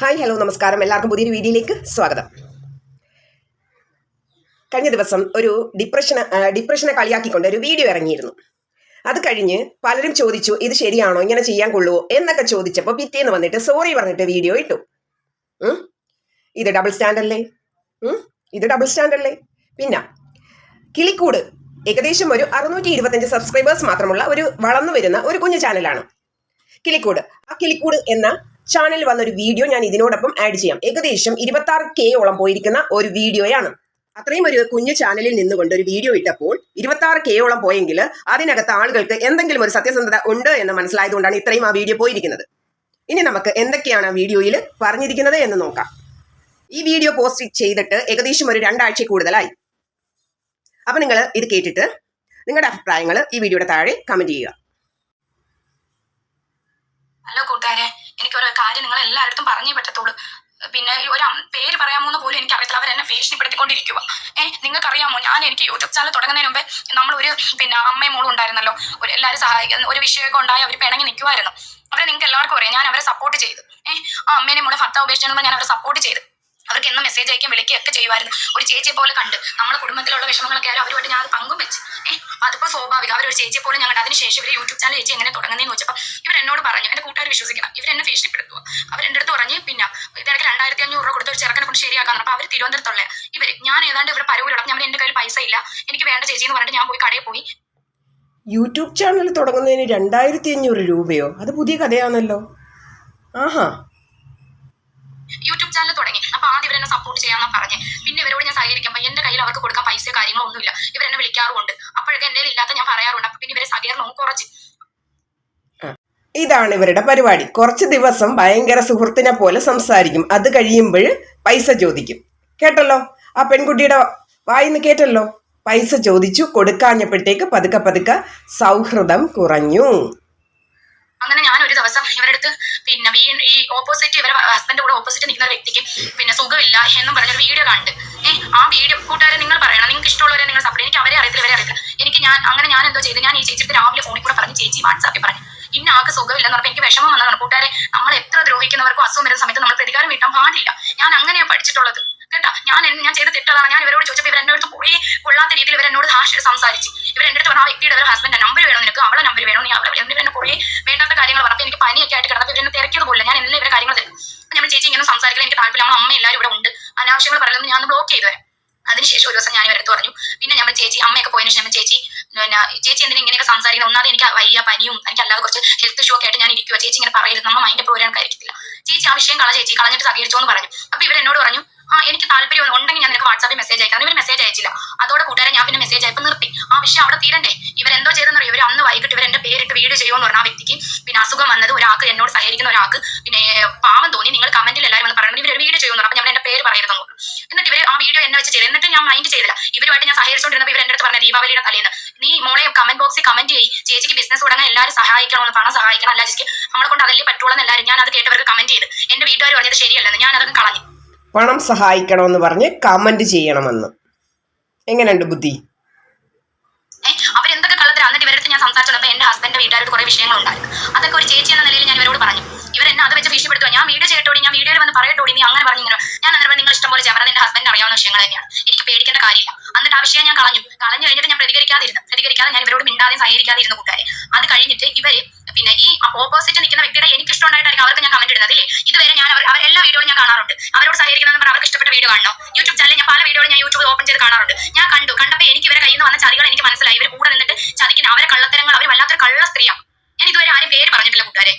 Hi hello നമസ്കാരം. എല്ലാവർക്കും പുതിയൊരു വീഡിയോയിലേക്ക് സ്വാഗതം. കഴിഞ്ഞ ദിവസം ഒരു ഡിപ്രഷന് ഡിപ്രഷനെ കളിയാക്കിക്കൊണ്ട് ഒരു വീഡിയോ ഇറങ്ങിയിരുന്നു. അത് കഴിഞ്ഞ് പലരും ചോദിച്ചു ഇത് ശരിയാണോ? ഇങ്ങനെ ചെയ്യാൻ കൊള്ളുവോ? എന്നൊക്കെ ചോദിച്ചപ്പോൾ പിറ്റേന്ന് വന്നിട്ട് സോറി പറഞ്ഞിട്ട് വീഡിയോ ഇട്ടു. ഇത് ഡബിൾ സ്റ്റാൻഡല്ലേ? ഇത് ഡബിൾ സ്റ്റാൻഡല്ലേ പിന്നെ കിളിക്കൂട് ഏകദേശം ഒരു അറുന്നൂറ്റി ഇരുപത്തഞ്ച് സബ്സ്ക്രൈബേഴ്സ് മാത്രമുള്ള ഒരു വളർന്നു വരുന്ന ഒരു കുഞ്ഞു ചാനലാണ് കിളിക്കൂട്. ആ കിളിക്കൂട് എന്ന ചാനലിൽ വന്ന ഒരു വീഡിയോ ഞാൻ ഇതിനോടൊപ്പം ആഡ് ചെയ്യാം. ഏകദേശം ഇരുപത്തി ആറ് കെ ഓളം പോയിരിക്കുന്ന ഒരു വീഡിയോയാണ് അത്രയും ഒരു കുഞ്ഞു ചാനലിൽ നിന്നുകൊണ്ട് ഒരു വീഡിയോ ഇട്ടപ്പോൾ ഇരുപത്തി ആറ് കെ ഓളം പോയെങ്കിൽ അതിനകത്ത് ആളുകൾക്ക് എന്തെങ്കിലും ഒരു സത്യസന്ധത ഉണ്ട് എന്ന് മനസ്സിലായതുകൊണ്ടാണ് ഇത്രയും ആ വീഡിയോ പോയിരിക്കുന്നത്. ഇനി നമുക്ക് എന്തൊക്കെയാണ് ആ വീഡിയോയിൽ പറഞ്ഞിരിക്കുന്നത് എന്ന് നോക്കാം. ഈ വീഡിയോ പോസ്റ്റ് ചെയ്തിട്ട് ഏകദേശം ഒരു രണ്ടാഴ്ച കൂടുതലായി. അപ്പൊ നിങ്ങൾ ഇത് കേട്ടിട്ട് നിങ്ങളുടെ അഭിപ്രായങ്ങൾ ഈ വീഡിയോയുടെ താഴെ കമന്റ് ചെയ്യുക ഹലോ കൂട്ടുകാരെ എനിക്കൊരു നിങ്ങൾ എല്ലായിടത്തും പറഞ്ഞേ പറ്റത്തുള്ളൂ. പിന്നെ ഒരു പേര് പറയാമോന്ന് പോലും എനിക്ക് അറിയത്തില്ല അവർ എന്നെ ഭീഷണിപ്പെടുത്തിക്കൊണ്ടിരിക്കുക ഏഹ് നിങ്ങൾക്കറിയാമോ? ഞാൻ എനിക്ക് യൂട്യൂബ് ചാനൽ തുടങ്ങുന്നതിന് മുമ്പേ നമ്മളൊരു പിന്നെ അമ്മയും മോളും ഉണ്ടായിരുന്നല്ലോ. ഒരു എല്ലാവരും സഹായിക്കുന്ന ഒരു വിഷയമൊക്കെ ഉണ്ടായി അവർ പിണങ്ങി നിൽക്കുമായിരുന്നു അവരെ നിങ്ങൾക്ക് എല്ലാവർക്കും അറിയാം. ഞാൻ അവരെ സപ്പോർട്ട് ചെയ്തു. ഏഹ് ആ അമ്മേനെ മോളെ ഭർത്താവ് ഉപേക്ഷിച്ചു ഞാൻ അവരെ സപ്പോർട്ട് ചെയ്തു. അവർക്ക് എന്നും മെസ്സേജ് അയക്കാൻ വിളിക്കുകയൊക്കെ ചെയ്യുമായിരുന്നു. ഒരു ചേച്ചിയെ പോലെ കണ്ട്. നമ്മുടെ കുടുംബത്തിലുള്ള വിഷമങ്ങളൊക്കെ ആയാലും അവരുമായിട്ട് ഞാൻ പങ്കും വെച്ച്. ഏഹ് അതിപ്പോൾ സ്വാഭാവികം. അവരൊരു ചേച്ചിയെ പോലെ ഞങ്ങൾ അതിനുശേഷം ഇവർ യൂട്യൂബ് ചാനൽ ചേച്ചി എങ്ങനെ തുടങ്ങുന്നതെന്ന് വെച്ചപ്പോൾ ഇവർ എന്നോട് പറഞ്ഞു. എന്റെ കൂട്ടുകാർ വിശ്വസിക്കണം. ഇവർ എന്നെ ഭീഷണിപ്പെടുത്തുക അവർ എന്റെ അടുത്ത് പറഞ്ഞ് പിന്നെ ഇതിടയ്ക്ക് രണ്ടായിരത്തി അഞ്ഞൂറ് രൂപ കൊടുത്ത ഒരു ചെറുക്കനെ കൊണ്ട് ശരിയാക്കാന്ന് അപ്പോൾ അവർ തിരുവനന്തപുരത്തുള്ള ഇവർ ഞാൻ ഏതാണ്ട് ഇവിടെ പരവൂരിടം ഞാൻ എന്റെ കയ്യിൽ പൈസ ഇല്ല. എനിക്ക് വേണ്ട ചേച്ചി എന്ന് പറഞ്ഞിട്ട് ഞാൻ പോയി കടയിൽ പോയി. യൂട്യൂബ് ചാനൽ തുടങ്ങുന്നതിന് രണ്ടായിരത്തി അഞ്ഞൂറ് രൂപയോ? അത് പുതിയ കഥയാണല്ലോ. ആഹാ യൂട്യൂബ് ചാനൽ തുടങ്ങി ഇവരെന്നെ സപ്പോർട്ട് ചെയ്യാമെന്ന് പറഞ്ഞ്. പിന്നെ ഇവരോട് ഞാൻ സഹകരിക്കുമ്പോൾ എന്റെ കയ്യിൽ അവർക്ക് കൊടുക്കാൻ പൈസ കാര്യങ്ങളോ ഒന്നുമില്ല. ഇവരെന്നെ വിളിക്കാറുണ്ട് അപ്പോഴൊക്കെ എന്റെ ഇല്ലാത്ത ഞാൻ പറയാറുണ്ട്. അപ്പൊ പിന്നെ ഇവരെ സഹകരണവും കുറച്ച്. ഇതാണ് ഇവരുടെ പരിപാടി. കുറച്ച് ദിവസം ഭയങ്കര സുഹൃത്തിനെ പോലെ സംസാരിക്കും. അത് കഴിയുമ്പോൾ പൈസ ചോദിക്കും. കേട്ടല്ലോ? ആ പെൺകുട്ടിയുടെ വായിന്ന് കേട്ടല്ലോ? പൈസ ചോദിച്ചു കൊടുക്കാഞ്ഞപ്പോഴത്തേക്ക് പതുക്കെ പതുക്കെ സൗഹൃദം കുറഞ്ഞു. അങ്ങനെ ഞാൻ ദിവസം ഇവരുടെ അടുത്ത് പിന്നെ ഈ ഓപ്പോസിറ്റ് ഇവരെ ഹസ്ബൻഡ് കൂടെ ഓപ്പോസിറ്റ് നിൽക്കുന്ന വ്യക്തിക്ക് പിന്നെ സുഖമില്ല എന്നും പറഞ്ഞൊരു വീഡിയോ കണ്ട്. ഏഹ് ആ വീഡിയോ കൂട്ടുകാരെ നിങ്ങൾ പറയണം. നിങ്ങൾക്ക് ഇഷ്ടമുള്ളവരെ നിങ്ങൾ സപ്പോർട്ട് എനിക്ക് അവരെ അറിയത്തില്ല ഇവരെ അറിയത്തില്ല. എനിക്ക് ഞാൻ അങ്ങനെ ഞാൻ എന്തോ ചെയ്തു. ഞാൻ ഈ ചേച്ചിക്ക് രാവിലെ ഫോണിൽ കൂടെ പറഞ്ഞു ചേച്ചി വാട്സാപ്പിൽ പറഞ്ഞു. ഇന്ന ആൾക്ക് സുഖമില്ലെന്ന് പറഞ്ഞപ്പോൾ എനിക്ക് വിഷമം വന്നതാണ്. കൂട്ടുകാരെ നമ്മൾ എത്ര ദ്രോഹിക്കുന്നവർക്കും അസുഖം വരുന്ന സമയത്ത് നമ്മൾ പ്രതികാരം വീട്ടാൻ പാടില്ല. ഞാൻ അങ്ങനെയാണ് പഠിച്ചിട്ടുള്ളത്. കേട്ടോ? ഞാൻ ഞാൻ ചെയ്ത തെറ്റാണ് ഞാൻ ഇവരോട് ചോദിച്ചപ്പോൾ ഇവർ എന്നോട് പോയി കൊള്ളാത്ത രീതിയിൽ ഇവർ എന്നോട് ഹാഷ് സംസാരിച്ച്. ഇവർ എന്റെ അടുത്ത് പറഞ്ഞ ആ വ്യക്തിയുടെ ഒരു ഹസ്ബൻഡ് നമ്പർ വേണം നിനക്ക്. അവളെ നമ്പർ വേണം നീ അവളെ എന്നിട്ട് എന്നെ കുറേ വേണ്ടാത്ത കാര്യങ്ങൾ പറഞ്ഞപ്പോൾ എനിക്ക് പനിയൊക്കെ ആയിട്ട് കിടന്നത് ഇവരെന്നെ തിരക്കിയത് പോലെ ഞാൻ എന്നെ ഇവരെ കാര്യങ്ങൾ തരും നമ്മൾ ചേച്ചി ഇങ്ങനെ സംസാരിക്കാൻ എനിക്ക് താല്പര്യം നമ്മൾ അമ്മ എല്ലാവരും ഇവിടെ ഉണ്ട്. അനാവശ്യങ്ങൾ പറയുന്നത് ഞാൻ ബ്ലോക്ക് ചെയ്തു തരാം അതിനുശേഷം ഒരു ദിവസം ഞാൻ ഇവരടുത്ത് പറഞ്ഞു. പിന്നെ ഞാൻ ചേച്ചി അമ്മയൊക്കെ പോയതിനു ശേഷം ചേച്ചി പിന്നെ ചേച്ചി എന്തിനാ ഇങ്ങനെയൊക്കെ സംസാരിക്കുന്നത്? ഒന്നാമത് എനിക്ക് വയ്യ പനിയും എനിക്ക് അല്ലാതെ കുറച്ച് ഹെൽത്ത് ഇഷ്യൂ ഒക്കെ ആയിട്ട് ഞാൻ ഇരിക്കുക ചേച്ചി ഇങ്ങനെ പറയരുത്. നമ്മൾ മൈൻഡ് പ്രോഗ്രാം കഴിക്കത്തില്ല. ചേച്ചി ആ വിഷയം കള ചേച്ചി. കളഞ്ഞിട്ട് സഹകരിച്ചോ എന്ന് പറഞ്ഞു. അപ്പൊ ഇവർ എന്നോട് പറഞ്ഞു ആ എനിക്ക് താല്പര്യം ഉണ്ടെങ്കിൽ ഞാൻ നിനക്ക് വാട്സാപ്പിൽ മെസ്സേജ് അയക്കാം. ഇവർ മെസ്സേജ് അയച്ചില്ല. അതോടെ കൂട്ടുകാരെ ഞാൻ പിന്നെ മെസ്സേജ് അയപ്പ് നിർത്തി. ആ വിഷയം അവിടെ തീരണ്ടേ? ഇവരെന്തോ പറയും ഇവർ അന്ന് വൈകിട്ട് ഇവർ എന്റെ പേരിട്ട് വീഡിയോ ചെയ്യുമെന്ന് പറഞ്ഞ ആ വ്യക്തിക്ക് പിന്നെ അസുഖം വന്നത് ഒരാൾക്ക് എന്നോട് സഹകരിക്കുന്ന ഒരാൾക്ക് പിന്നെ പാവം തോന്നി. നിങ്ങൾ കമന്റിൽ എല്ലാവരും വന്ന് പറയുന്നത് ഇവർ വീഡിയോ ചെയ്യുമെന്ന് പറഞ്ഞു. അപ്പോൾ ഞാൻ എന്റെ പേര് പറയരുതെന്ന് എന്നിട്ട് ഇവർ ആ വീഡിയോ എന്നെ വെച്ച് ചെയ്തു. എന്നിട്ട് ഞാൻ മൈൻഡ് ചെയ്തില്ല. ഇവരുമായിട്ട് ഞാൻ സഹകരിച്ചുകൊണ്ടിരുന്നപ്പോൾ ഇവർ എന്റെ അടുത്ത് പറഞ്ഞ ദീപാവലിയുടെ തലേന്ന് നീ മോളെ കമന്റ് ബോക്സിൽ കമന്റ് ചെയ്യ്. ചേച്ചിക്ക് ബിസിനസ് തുടങ്ങാൻ എല്ലാവരും സഹായിക്കണം എന്ന് പണം സഹായിക്കണം. അല്ല ചേച്ചിക്ക് നമ്മളെ കൊണ്ട് അതല്ലേ പറ്റുള്ളൂ എന്ന് എല്ലാവരും ഞാൻ അത് കേട്ടവർക്ക് കമന്റ് ചെയ്ത്. എന്റെ വീട്ടുകാർ പറഞ്ഞത് ശരിയല്ലെന്ന് ഞാൻ അതൊക്കെ കളഞ്ഞു. പണം സഹായിക്കണമെന്ന് പറഞ്ഞ് കമന്റ് ചെയ്യണമെന്ന്. എങ്ങനെയുണ്ട് ബുദ്ധി? ഞാൻ അതൊക്കെ ഒരു ഞാൻ പറഞ്ഞു. ഇവർ എന്നെ ഞാൻ വീഡിയോ ഞാൻ വീഡിയോയിൽ വന്ന് പറയട്ടോടി നീ അങ്ങനെ പറഞ്ഞു ഞാൻ നിങ്ങൾ ഇഷ്ടം പോലെ തന്നെയാണ്. പേടിക്കേണ്ട കാര്യമില്ല. ആ വിഷയം ഞാൻ കളഞ്ഞു. കളഞ്ഞു കഴിഞ്ഞിട്ട് ഞാൻ പ്രതികരിക്കാതിരുന്നു. പ്രതികരിക്കാതെ ഞാൻ ഇവരോട് മിണ്ടാതെ സഹകരിക്കാതിരുന്നു കൂട്ടുകാരെ. അത് കഴിഞ്ഞിട്ട് ഇവർ പിന്നെ ഈ ഓപ്പോസിറ്റ് നിൽക്കുന്ന വ്യക്തിയുടെ എനിക്ക് ഇഷ്ടമുണ്ടായിട്ടായിരിക്കും അവർക്ക് ഞാൻ കമന്റ് ഇടുന്നത് അല്ലേ? ഇതുവരെ ഞാൻ അവർ എല്ലാ വീഡിയോയും ഞാൻ കാണാറുണ്ട്. അവരോട് സഹകരിക്കുന്നതെന്ന് പറഞ്ഞാൽ അവർക്ക് ഇഷ്ടപ്പെട്ട വീഡിയോ കാണണം യൂട്യൂബ് ചാനലിൽ ഞാൻ പല വീഡിയോയും ഞാൻ യൂട്യൂബ് ഓപ്പൺ ചെയ്ത് കാണാറുണ്ട്. ഞാൻ കണ്ടു. കണ്ടപ്പോൾ എനിക്ക് ഇവരെ കയ്യിൽ നിന്ന് വന്ന ചതികൾ എനിക്ക് മനസ്സിലായി. ഇവർ കൂടെ നിന്നിട്ട് ചതിക്കുന്ന അവരെ കള്ളത്തരങ്ങൾ അവർ വല്ലാത്തൊരു കള്ള സ്ത്രീയാണ്. ഞാൻ ഇതുവരെ ആരും പേര് പറഞ്ഞിട്ടില്ല കൂട്ടുകാരെ.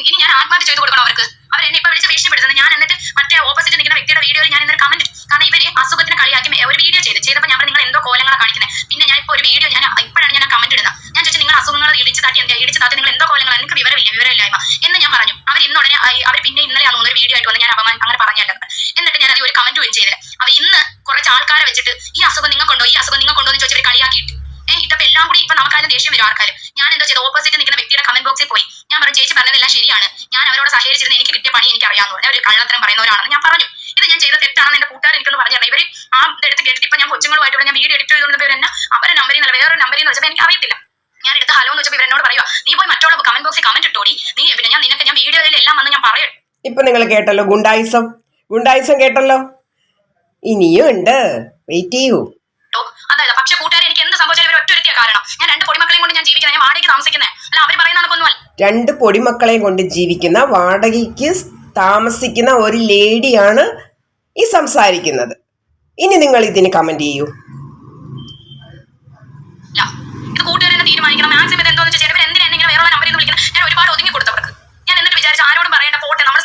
ഇനി ഞാൻ ആത്മഹത്യ ചെയ്ത് കൊടുക്കണം അവർക്ക് അവർ എന്നെ ഇപ്പൊ വിളിച്ച് ഭീഷണിപ്പെടുത്തുന്നത് ഞാൻ എന്നിട്ട് മറ്റേ ഓപ്പോസിറ്റ് നിൽക്കുന്ന വ്യക്തിയുടെ വീഡിയോയിൽ ഞാൻ ഇന്നൊരു കമന്റ് കാരണം ഇവർ അസുഖത്തിന് കളിയാക്കി മെ- ഒരു വീഡിയോ ചെയ്ത് ചെയ്തപ്പോൾ ഞാൻ പറഞ്ഞു, നിങ്ങൾ എന്തോ കോലങ്ങളാണ് കാണിക്കുന്നത് പിന്നെ ഞാൻ ഇപ്പൊ ഒരു വീഡിയോ ഞാൻ ഇപ്പോഴാണ് ഞാൻ കമന്റ് ഇടുന്നത് ഞാൻ ചോദിച്ചു നിങ്ങൾ അസുഖങ്ങൾ ഇടിച്ച് താട്ടി എന്താ ഇടിച്ച് താത്തി നിങ്ങൾ എന്തോ കോലങ്ങളാണ് നിങ്ങൾക്ക് വിവരമില്ല വിവരമില്ലായ്മ എന്ന് ഞാൻ പറഞ്ഞു. അവർ ഇന്ന് ഉടനെ അവർ പിന്നെ ഇന്നലെ ആണ് ഒരു വീഡിയോ ആയിട്ട് വന്ന് ഞാൻ അപമാനം അങ്ങനെ പറഞ്ഞല്ലോ എന്നിട്ട് ഞാൻ അത് ഒരു കമന്റ് പോയി ചെയ്തില്ല. അവർ ഇന്ന് കുറച്ച് ആൾക്കാരെ വെച്ചിട്ട് ഈ അസുഖം നിങ്ങൾക്കുണ്ടോ? ഈ അസുഖം നിങ്ങൾക്കുണ്ടോ എന്ന് ചോദിച്ചവർ കളിയാക്കിയിട്ട്. ഏഹ് ഇട്ടപ്പോ എല്ലാം കൂടി ഇപ്പൊ നമുക്കായാലും ദേഷ്യം വരും ആൾക്കാർ ഞാൻ എന്താ ചെയ്ത് ഓപ്പോസിറ്റ് നിൽക്കുന്ന വ്യക്തിയുടെ കമന്റ് ബോക്സിൽ പോയി. ഞാൻ പറഞ്ഞു ചേച്ചി പറഞ്ഞതെല്ലാം ശരിയാണ്. ഞാൻ അവരോട് സഹകരിച്ചിരുന്ന എനിക്ക് കിട്ടിയ പണി എനിക്ക് അറിയാമെന്ന് പറഞ്ഞു ഒരു കള്ളത്തരം പറയുന്നവരാണെന്ന് ഞാൻ പറഞ്ഞു. ഇത് ഞാൻ ചെയ്ത തെറ്റാണെന്ന് എന്റെ കൂട്ടുകാർ എനിക്കൊന്ന് പറഞ്ഞു ഇവർ ആ എടുത്ത് കേട്ടിട്ട് ഇപ്പൊ ഞാൻ കൊച്ചുങ്ങളുമായിട്ട് ഞാൻ വീഡിയോ എഡിറ്റ് ചെയ്തുകൊണ്ട് എന്നെ അവരെ നമ്പറിൽ നിന്ന് വേറൊരു നമ്പറിൽ നിന്ന് വെച്ചപ്പോൾ എനിക്ക് അറിയത്തില്ല. ഞാൻ എടുത്ത ഹലോ എന്ന് വെച്ചപ്പോൾ ഇവരെന്നോട് പറയുക നീ പോയി മറ്റുള്ള കമന്റ് ബോക്സിൽ കമന്റ് ഇട്ടോടി. നീ പിന്നെ ഞാൻ നിനക്ക് ഞാൻ വീഡിയോയിൽ എല്ലാം വന്ന് ഞാൻ പറയും. ഇപ്പൊ നിങ്ങൾ കേട്ടല്ലോ ഗുണ്ടായിസം. ഗുണ്ടായിസം കേട്ടല്ലോ? ഇനിയും ഉണ്ട്. വെയിറ്റ് ചെയ്യൂ. അതല്ല പക്ഷെ കൂട്ടുകാരെ എനിക്ക് എന്ത് സംഭവിച്ചാലും ഇവർ ഒറ്റ കാരണം. ഞാൻ രണ്ട് പൊടിമക്കളെയും കൊണ്ട് ഞാൻ ജീവിക്കുന്നത് ഞാൻ വാടകയ്ക്ക് താമസിക്കുന്നത് അല്ല അവർ പറയുന്ന കണക്കൊന്നും രണ്ട് പൊടിമക്കളെയും കൊണ്ട് ജീവിക്കുന്ന വാടകയ്ക്ക് താമസിക്കുന്ന ഒരു ലേഡിയാണ് ഈ സംസാരിക്കുന്നത്. ഇനി നിങ്ങൾ ഇതിന് കമന്റ് ചെയ്യൂ ഇല്ല ഇത് കൂട്ടുകാർ തന്നെ തീരുമാനിക്കണം മാക്സിമം ഇത് എന്തോന്ന് വെച്ചാൽ ഇവർ എന്തിനാ എന്നെ ഇങ്ങനെ വേറെ നമ്പറിൽ നിന്ന് വിളിക്കുന്നത് ഞാൻ ഒരുപാട് ഒതുങ്ങി കൊടുത്തവർക്ക് ഞാൻ എന്നിട്ട് വിചാരിച്ചു ആരോടും പറയേണ്ട പോട്ടെ നമ്മൾ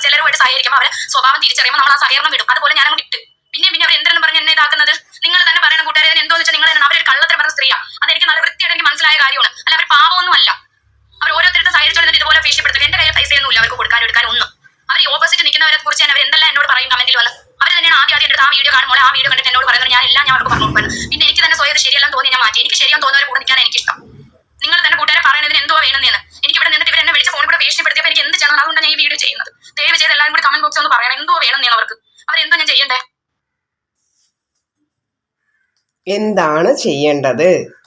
സഹകരിക്കുമ്പോൾ അവരെ സ്വഭാവം തിരിച്ചറിയുമ്പോൾ നമ്മൾ ആ സഹകരണം വിടും. അതുപോലെ ഞാനും വിട്ട്. പിന്നെ പിന്നെ അവർ എന്തെന്ന് പറഞ്ഞ് എന്നെ ഇതാക്കുന്നത്? നിങ്ങൾ തന്നെ പറയുന്ന കൂട്ടുകാരെ ഞാൻ എന്തോന്ന് വെച്ചാൽ നിങ്ങൾ അവരൊരു കള്ളത്തിന് പറഞ്ഞ സ്ത്രീയാ. അതെനിക്ക് നല്ല വൃത്തിയായിട്ട് മനസ്സിലായ കാര്യമാണ്. അല്ല അവർ പാവമൊന്നും അല്ല. അവർ ഓരോരുത്തരുടെ സഹകരിച്ചോണ്ട് ഇതുപോലെ ഭീഷണിപ്പെടുത്തുക എന്റെ കയ്യിൽ പൈസയൊന്നും അവർക്ക് കൊടുക്കാൻ എടുക്കാൻ ഒന്നും. അവർ ഓപ്പോസിറ്റ് നിൽക്കുന്നവരെ കുറിച്ച് അവർ എന്തെല്ലാം എന്നോട് പറയും കമന്റിൽ വന്ന്. അവർ തന്നെയാണ് ആദ്യം ആദ്യം എടുത്ത് ആ വീഡിയോ കാണുമ്പോൾ ആ വീഡിയോ കണ്ടിട്ട് എന്നോട് പറയുന്നത്. ഞാൻ എല്ലാം ഞാൻ അവർക്ക് പറഞ്ഞു കൊടുക്കുന്നത് പിന്നെ എനിക്ക് തന്നെ സ്വയം ശരിയെല്ലാം തോന്നി ഞാൻ മാറ്റി. എനിക്ക് ശരിയാൻ തോന്നുന്നവരെ കൂടെ നിൽക്കാൻ എനിക്ക് ഇഷ്ടം നിങ്ങൾ തന്നെ കൂട്ടുകാരെ പറയുന്നതിന് എന്തോ വേണമെന്ന്. എനിക്ക് ഇവിടെ നിന്നിട്ട് ഇവരെന്നെ വിളിച്ച് ഫോണിൽ കൂടെ ഭീഷണിപ്പെടുത്തിയപ്പോൾ എനിക്ക് എന്ത് ചെയ്യണം? അതുകൊണ്ടാണ് ഞാൻ ഈ വീഡിയോ ചെയ്യുന്നത്. ദയവ് ചെയ്ത് എല്ലാവരും കൂടി കമന്റ് ബോക്സിൽ ഒന്ന് പറയണം. എന്തോ വേണം നീ അവർക്ക്. അവരെന്തോ ഞാൻ ചെയ്യണ്ടേ? എന്താണ് ചെയ്യേണ്ടത്?